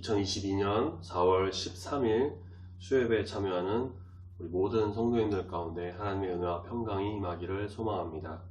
2022년 4월 13일 수요예배에 참여하는 우리 모든 성도님들 가운데 하나님의 은혜와 평강이 임하기를 소망합니다.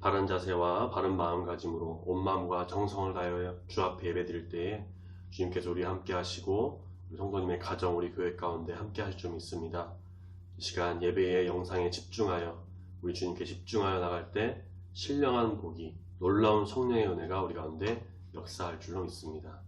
바른 자세와 바른 마음가짐으로 온 마음과 정성을 다하여 주 앞에 예배드릴 때에 주님께서 우리 함께 하시고 우리 성도님의 가정, 우리 교회 가운데 함께 하실 줄 믿습니다. 이 시간 예배의 영상에 집중하여 우리 주님께 집중하여 나갈 때 신령한 복이 놀라운 성령의 은혜가 우리 가운데 역사할 줄로 믿습니다.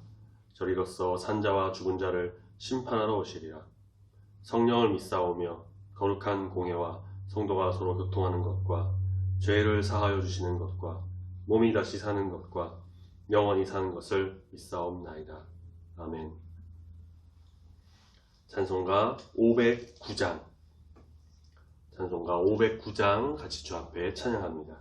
저리로서 산자와 죽은 자를 심판하러 오시리라. 성령을 믿사오며 거룩한 공예와 성도가 서로 교통하는 것과 죄를 사하여 주시는 것과 몸이 다시 사는 것과 영원히 사는 것을 믿사옵나이다. 아멘. 찬송가 509장 찬송가 509장 같이 주 앞에 찬양합니다.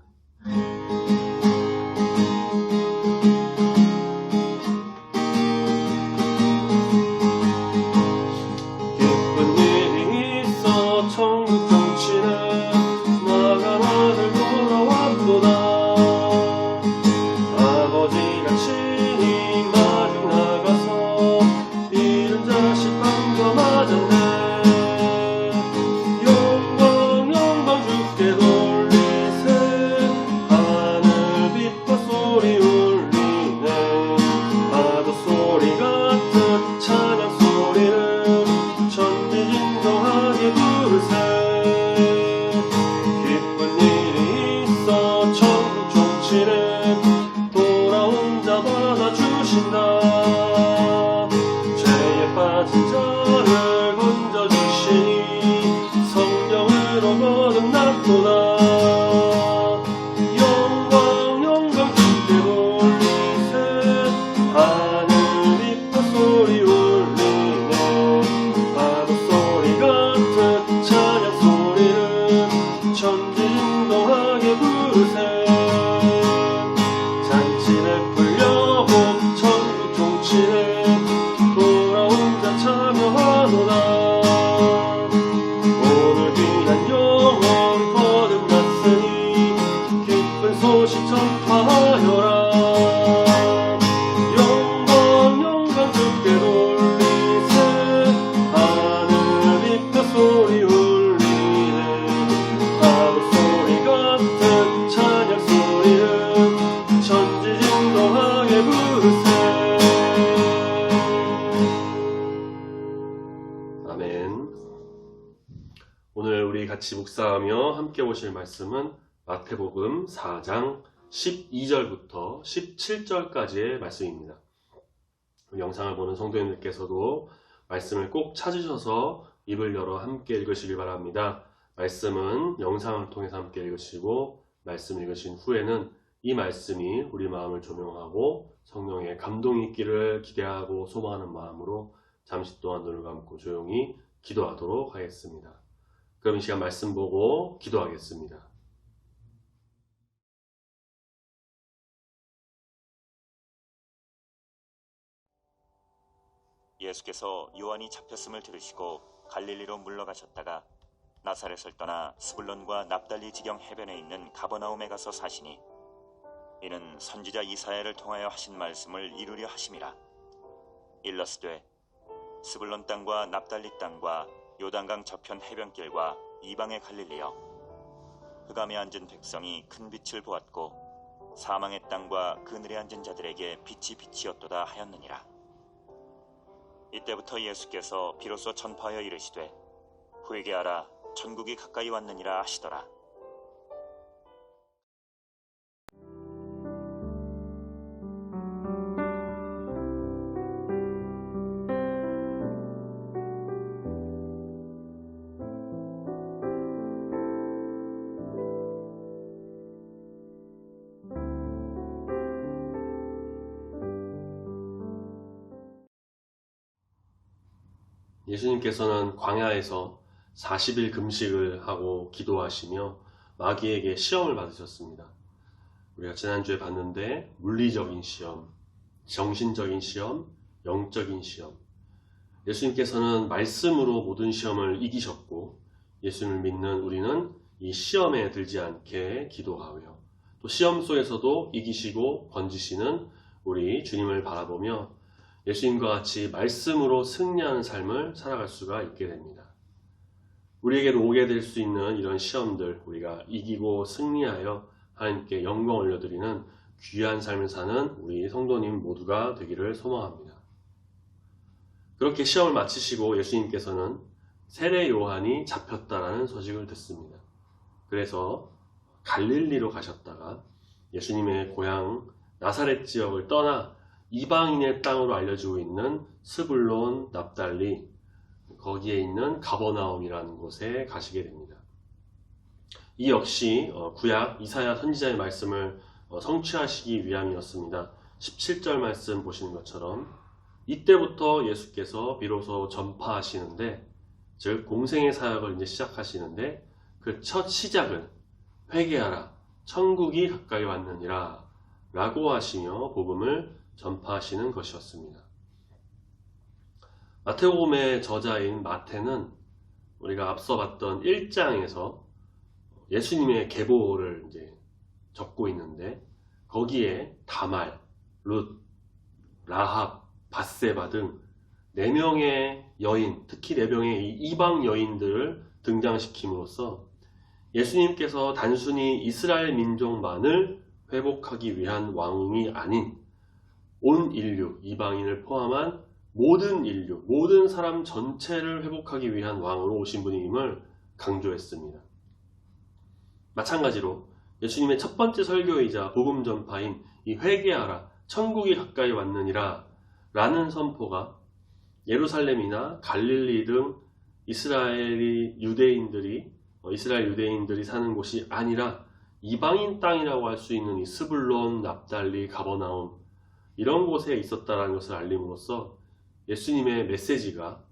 묵상하며 함께 보실 말씀은 마태복음 4장 12절부터 17절까지의 말씀입니다. 영상을 보는 성도님들께서도 말씀을 꼭 찾으셔서 입을 열어 함께 읽으시길 바랍니다. 말씀은 영상을 통해서 함께 읽으시고 말씀 읽으신 후에는 이 말씀이 우리 마음을 조명하고 성령의 감동이 있기를 기대하고 소망하는 마음으로 잠시 동안 눈을 감고 조용히 기도하도록 하겠습니다. 그럼 이 시간 말씀 보고 기도하겠습니다. 예수께서 요한이 잡혔음을 들으시고 갈릴리로 물러가셨다가 나사렛을 떠나 스불론과 납달리 지경 해변에 있는 가버나움에 가서 사시니 이는 선지자 이사야를 통하여 하신 말씀을 이루려 하심이라 일러스되 스불론 땅과 납달리 땅과 요단강 저편 해변길과 이방의 갈릴리여. 흑암에 앉은 백성이 큰 빛을 보았고 사망의 땅과 그늘에 앉은 자들에게 빛이 빛이었도다 하였느니라. 이때부터 예수께서 비로소 전파하여 이르시되 회개하라 천국이 가까이 왔느니라 하시더라 예수님께서는 광야에서 40일 금식을 하고 기도하시며 마귀에게 시험을 받으셨습니다. 우리가 지난주에 봤는데 물리적인 시험, 정신적인 시험, 영적인 시험. 예수님께서는 말씀으로 모든 시험을 이기셨고 예수님을 믿는 우리는 이 시험에 들지 않게 기도하며 또 시험 속에서도 이기시고 건지시는 우리 주님을 바라보며 예수님과 같이 말씀으로 승리하는 삶을 살아갈 수가 있게 됩니다. 우리에게도 오게 될 수 있는 이런 시험들 우리가 이기고 승리하여 하나님께 영광 올려드리는 귀한 삶을 사는 우리 성도님 모두가 되기를 소망합니다. 그렇게 시험을 마치시고 예수님께서는 세례 요한이 잡혔다라는 소식을 듣습니다. 그래서 갈릴리로 가셨다가 예수님의 고향 나사렛 지역을 떠나 이방인의 땅으로 알려지고 있는 스불론, 납달리 거기에 있는 가버나움이라는 곳에 가시게 됩니다. 이 역시 어, 구약 이사야 선지자의 말씀을 어, 성취하시기 위함이었습니다. 17절 말씀 보시는 것처럼 이때부터 예수께서 비로소 전파하시는데 즉 공생의 사역을 이제 시작하시는데 그 첫 시작은 회개하라 천국이 가까이 왔느니라 라고 하시며 복음을 전파하시는 것이었습니다. 마태복음의 저자인 마태는 우리가 앞서 봤던 1장에서 예수님의 계보를 이제 적고 있는데 거기에 다말, 룻, 라합, 바세바 등 4명의 여인, 특히 4명의 이방 여인들을 등장시킴으로써 예수님께서 단순히 이스라엘 민족만을 회복하기 위한 왕이 아닌 온 인류, 이방인을 포함한 모든 인류, 모든 사람 전체를 회복하기 위한 왕으로 오신 분임을 강조했습니다. 마찬가지로 예수님의 첫 번째 설교이자 복음 전파인 이 회개하라, 천국이 가까이 왔느니라 라는 선포가 예루살렘이나 갈릴리 등 이스라엘이 유대인들이 어, 이스라엘 유대인들이 사는 곳이 아니라 이방인 땅이라고 할 수 있는 이 스불론, 납달리, 가버나움 이런 곳에 있었다는 것을 알림으로써 예수님의 메시지가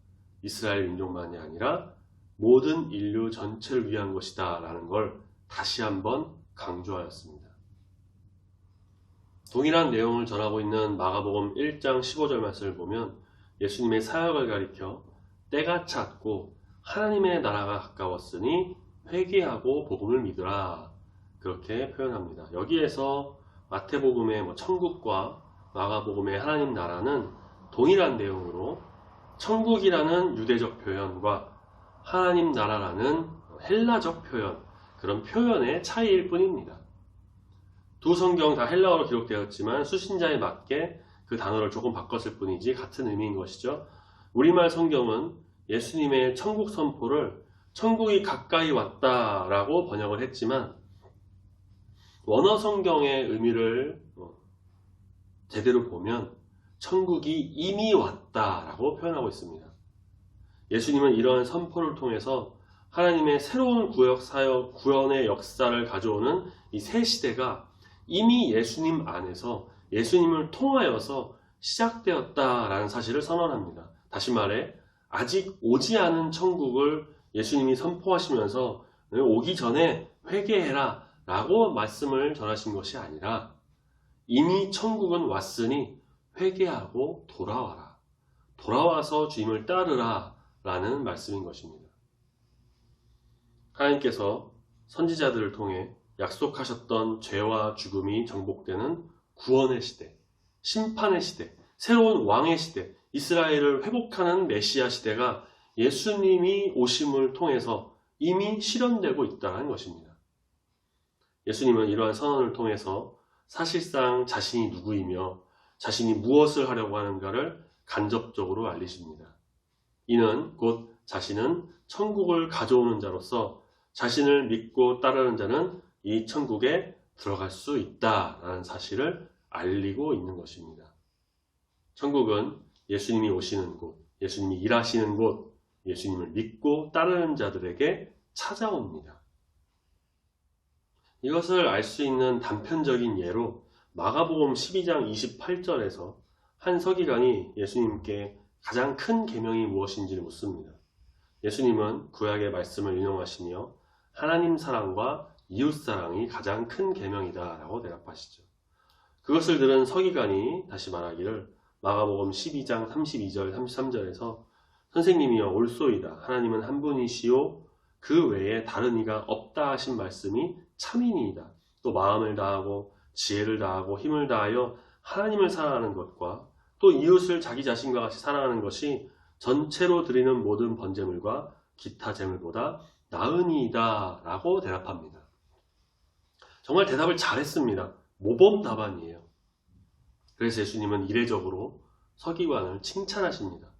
이스라엘 민족만이 아니라 모든 인류 전체를 위한 것이다 라는 걸 다시 한번 강조하였습니다. 동일한 내용을 전하고 있는 마가복음 1장 15절 말씀을 보면 예수님의 사역을 가리켜 때가 찼고 하나님의 나라가 가까웠으니 회개하고 복음을 믿으라 그렇게 표현합니다. 여기에서 마태복음의 뭐 천국과 마가복음의 하나님 나라는 동일한 내용으로 천국이라는 유대적 표현과 하나님 나라라는 헬라적 표현 그런 표현의 차이일 뿐입니다. 두 성경 다 헬라어로 기록되었지만 수신자에 맞게 그 단어를 조금 바꿨을 뿐이지 같은 의미인 것이죠. 우리말 성경은 예수님의 천국 선포를 천국이 가까이 왔다라고 번역을 했지만 원어 성경의 의미를 어, 제대로 보면 천국이 이미 왔다라고 표현하고 있습니다. 예수님은 이러한 선포를 통해서 하나님의 새로운 구역 사역 구원의 역사를 가져오는 이 새 시대가 이미 예수님 안에서 예수님을 통하여서 시작되었다라는 사실을 선언합니다. 다시 말해 아직 오지 않은 천국을 예수님이 선포하시면서 오기 전에 회개해라 라고 말씀을 전하신 것이 아니라 이미 천국은 왔으니 회개하고 돌아와라. 돌아와서 주님을 따르라 라는 말씀인 것입니다. 하나님께서 선지자들을 통해 약속하셨던 죄와 죽음이 정복되는 구원의 시대, 심판의 시대, 새로운 왕의 시대, 이스라엘을 회복하는 메시아 시대가 예수님이 오심을 통해서 이미 실현되고 있다는 것입니다. 예수님은 이러한 선언을 통해서 사실상 자신이 누구이며 자신이 무엇을 하려고 하는가를 간접적으로 알리십니다. 이는 곧 자신은 천국을 가져오는 자로서 자신을 믿고 따르는 자는 이 천국에 들어갈 수 있다라는 사실을 알리고 있는 것입니다. 천국은 예수님이 오시는 곳, 예수님이 일하시는 곳, 예수님을 믿고 따르는 자들에게 찾아옵니다. 이것을 알 수 있는 단편적인 예로 마가복음 12장 28절에서 한 서기관이 예수님께 가장 큰 계명이 무엇인지를 묻습니다. 예수님은 구약의 말씀을 인용하시며 하나님 사랑과 이웃 사랑이 가장 큰 계명이다 라고 대답하시죠. 그것을 들은 서기관이 다시 말하기를 마가복음 12장 32절 33절에서 선생님이여 옳소이다 하나님은 한 분이시요 그 외에 다른 이가 없다 하신 말씀이 참이니이다. 또 마음을 다하고 지혜를 다하고 힘을 다하여 하나님을 사랑하는 것과 또 이웃을 자기 자신과 같이 사랑하는 것이 전체로 드리는 모든 번제물과 기타 제물보다 나으니이다 라고 대답합니다. 정말 대답을 잘했습니다. 모범 답안이에요. 그래서 예수님은 이례적으로 서기관을 칭찬하십니다.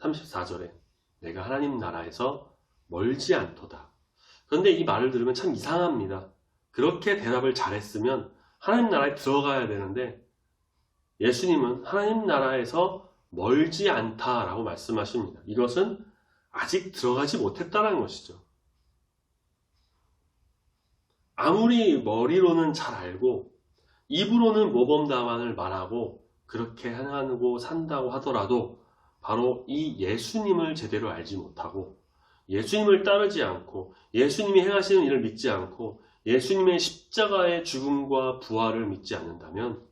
34절에 내가 하나님 나라에서 멀지 않도다. 그런데 이 말을 들으면 참 이상합니다. 그렇게 대답을 잘했으면 하나님 나라에 들어가야 되는데 예수님은 하나님 나라에서 멀지 않다라고 말씀하십니다. 이것은 아직 들어가지 못했다는 것이죠. 아무리 머리로는 잘 알고 입으로는 모범답안을 말하고 그렇게 행하고 산다고 하더라도 바로 이 예수님을 제대로 알지 못하고 예수님을 따르지 않고 예수님이 행하시는 일을 믿지 않고 예수님의 십자가의 죽음과 부활을 믿지 않는다면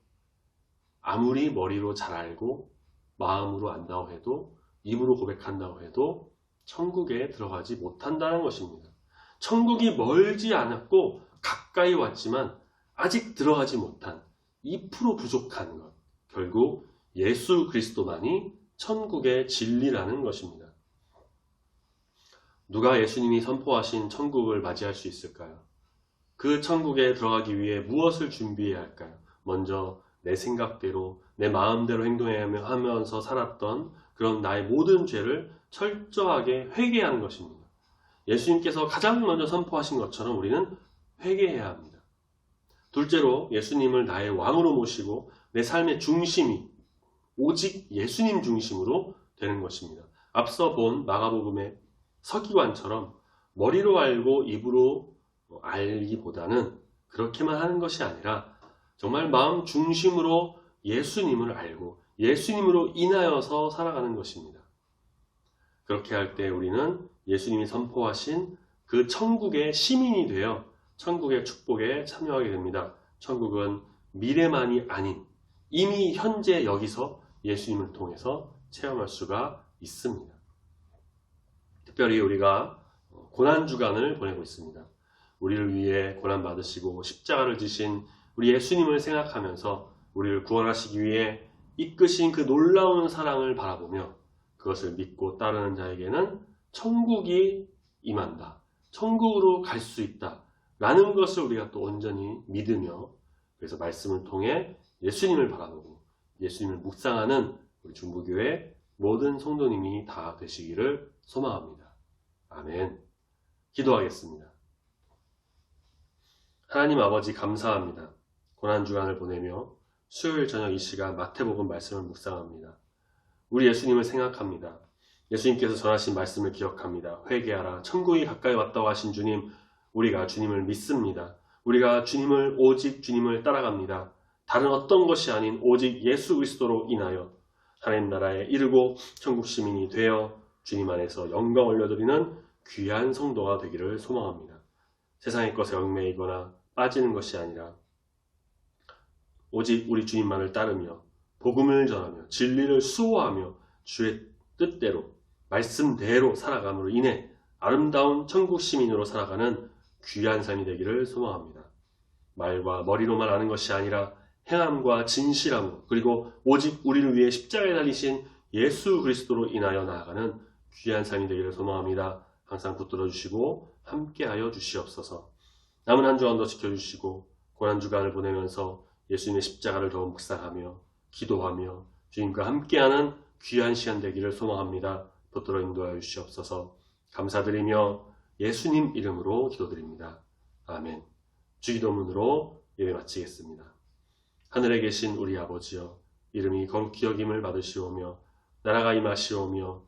아무리 머리로 잘 알고 마음으로 안다고 해도 입으로 고백한다고 해도 천국에 들어가지 못한다는 것입니다. 천국이 멀지 않았고 가까이 왔지만 아직 들어가지 못한 2% 부족한 것. 결국 예수 그리스도만이 천국의 진리라는 것입니다. 누가 예수님이 선포하신 천국을 맞이할 수 있을까요? 그 천국에 들어가기 위해 무엇을 준비해야 할까요? 먼저 내 생각대로, 내 마음대로 행동하면서 살았던 그런 나의 모든 죄를 철저하게 회개하는 것입니다. 예수님께서 가장 먼저 선포하신 것처럼 우리는 회개해야 합니다. 둘째로 예수님을 나의 왕으로 모시고 내 삶의 중심이 오직 예수님 중심으로 되는 것입니다. 앞서 본 마가복음의 서기관처럼 머리로 알고 입으로 알기보다는 그렇게만 하는 것이 아니라 정말 마음 중심으로 예수님을 알고 예수님으로 인하여서 살아가는 것입니다. 그렇게 할 때 우리는 예수님이 선포하신 그 천국의 시민이 되어 천국의 축복에 참여하게 됩니다. 천국은 미래만이 아닌 이미 현재 여기서 예수님을 통해서 체험할 수가 있습니다. 특별히 우리가 고난 주간을 보내고 있습니다. 우리를 위해 고난 받으시고 십자가를 지신 우리 예수님을 생각하면서 우리를 구원하시기 위해 이끄신 그 놀라운 사랑을 바라보며 그것을 믿고 따르는 자에게는 천국이 임한다. 천국으로 갈 수 있다. 라는 것을 우리가 또 온전히 믿으며 그래서 말씀을 통해 예수님을 바라보고 예수님을 묵상하는 우리 중부교회 모든 성도님이 다 되시기를 소망합니다. 아멘. 기도하겠습니다. 하나님 아버지 감사합니다. 고난주간을 보내며 수요일 저녁 이 시간 마태복음 말씀을 묵상합니다. 우리 예수님을 생각합니다. 예수님께서 전하신 말씀을 기억합니다. 회개하라. 천국이 가까이 왔다고 하신 주님, 우리가 주님을 믿습니다. 우리가 주님을 오직 주님을 따라갑니다. 다른 어떤 것이 아닌 오직 예수 그리스도로 인하여 하나님 나라에 이르고 천국 시민이 되어 주님 안에서 영광 올려드리는 귀한 성도가 되기를 소망합니다. 세상의 것에 얽매이거나 빠지는 것이 아니라 오직 우리 주님만을 따르며 복음을 전하며 진리를 수호하며 주의 뜻대로 말씀대로 살아감으로 인해 아름다운 천국 시민으로 살아가는 귀한 삶이 되기를 소망합니다. 말과 머리로만 아는 것이 아니라 행함과 진실함으로 그리고 오직 우리를 위해 십자가에 달리신 예수 그리스도로 인하여 나아가는 귀한 삶이 되기를 소망합니다. 항상 붙들어 주시고 함께하여 주시옵소서. 남은 한 주간도 지켜주시고 고난 주간을 보내면서 예수님의 십자가를 더욱 묵상하며 기도하며 주님과 함께하는 귀한 시간 되기를 소망합니다. 붙들어 인도하여 주시옵소서. 감사드리며 예수님 이름으로 기도드립니다. 아멘. 주기도문으로 예배 마치겠습니다. 하늘에 계신 우리 아버지여 이름이 거룩히 여김을 받으시오며 나라가 임하시오며